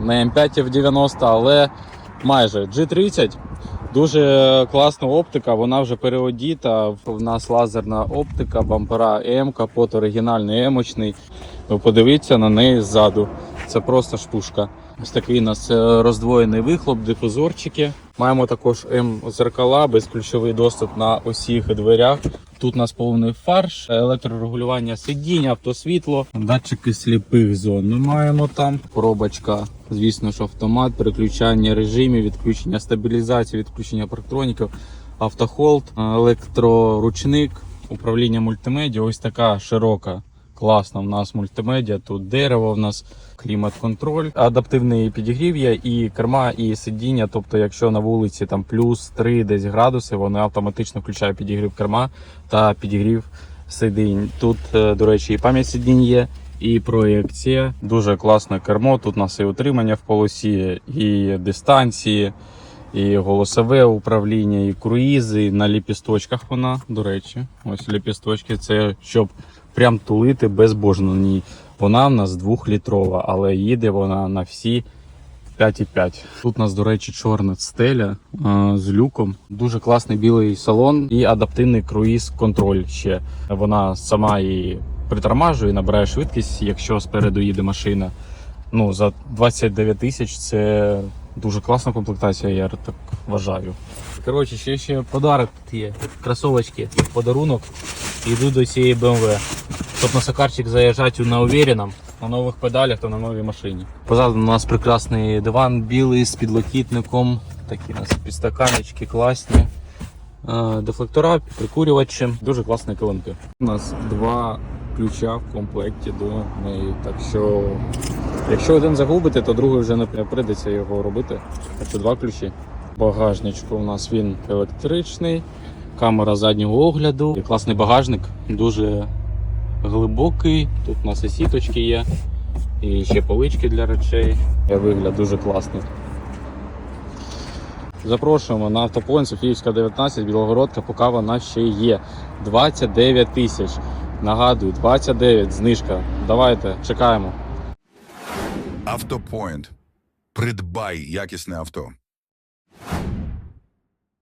Не М5 F90, але майже G30. Дуже класна оптика, вона вже переодіта. В нас лазерна оптика, бампера М, капот оригінальний емочний. Подивіться на неї ззаду. Це просто шпушка. Ось такий у нас е, роздвоєний вихлоп, дифузорчики. Маємо також М-зеркала, безключовий доступ на усіх дверях. Тут у нас повний фарш, електрорегулювання сидінь, автосвітло, датчики сліпих зон. Ми маємо там коробочка, звісно ж, автомат, переключання режимів, відключення стабілізації, відключення парктроніків, автохолд, електроручник, управління мультимедіа. Ось така широка. Класна в нас мультимедіа, тут дерево, в нас клімат-контроль, адаптивний підігрів є і керма, і сидіння. Тобто, якщо на вулиці там плюс 3 десь градуси, вони автоматично включають підігрів керма та підігрів сидінь. Тут, е, до речі, і пам'ять сидінь є, і проєкція. Дуже класне кермо. Тут у нас і утримання в полосі, і дистанції. І голосове управління, і круїзи, на ліпісточках вона, до речі. Ось ліпісточки, це щоб прям тулити безбожно. Ні. Вона в нас двохлітрова, але їде вона на всі 5,5. Тут у нас, до речі, чорна стеля е, з люком. Дуже класний білий салон і адаптивний круїз-контроль ще. Вона сама і притормажує, набирає швидкість, якщо спереду їде машина. Ну, за 29 тисяч це дуже класна комплектація, я так вважаю. Коротше, ще ще подарок тут є. Кросовочки, подарунок. Йду до цієї BMW. Щоб на сакарчик заїжджати на уверенном, на нових педалях та на новій машині. Позаду у нас прекрасний диван білий з підлокітником. Такі у нас підстаканечки класні. Е, Дефлектора, прикурювачі, дуже класні килимки. У нас два ключа в комплекті до неї. Так що, якщо один загубите, то другий вже не прийдеться його робити. Що два ключі. Багажничку у нас він електричний, камера заднього огляду, класний багажник, дуже глибокий. Тут у нас і сіточки є, і ще полички для речей. Вигляд дуже класний. Запрошуємо на автопоінт Софіївська 19, Білогородка, поки вона ще є. 29 тисяч. Нагадую, 29 знижка. Давайте, чекаємо. Автопоінт. Придбай якісне авто.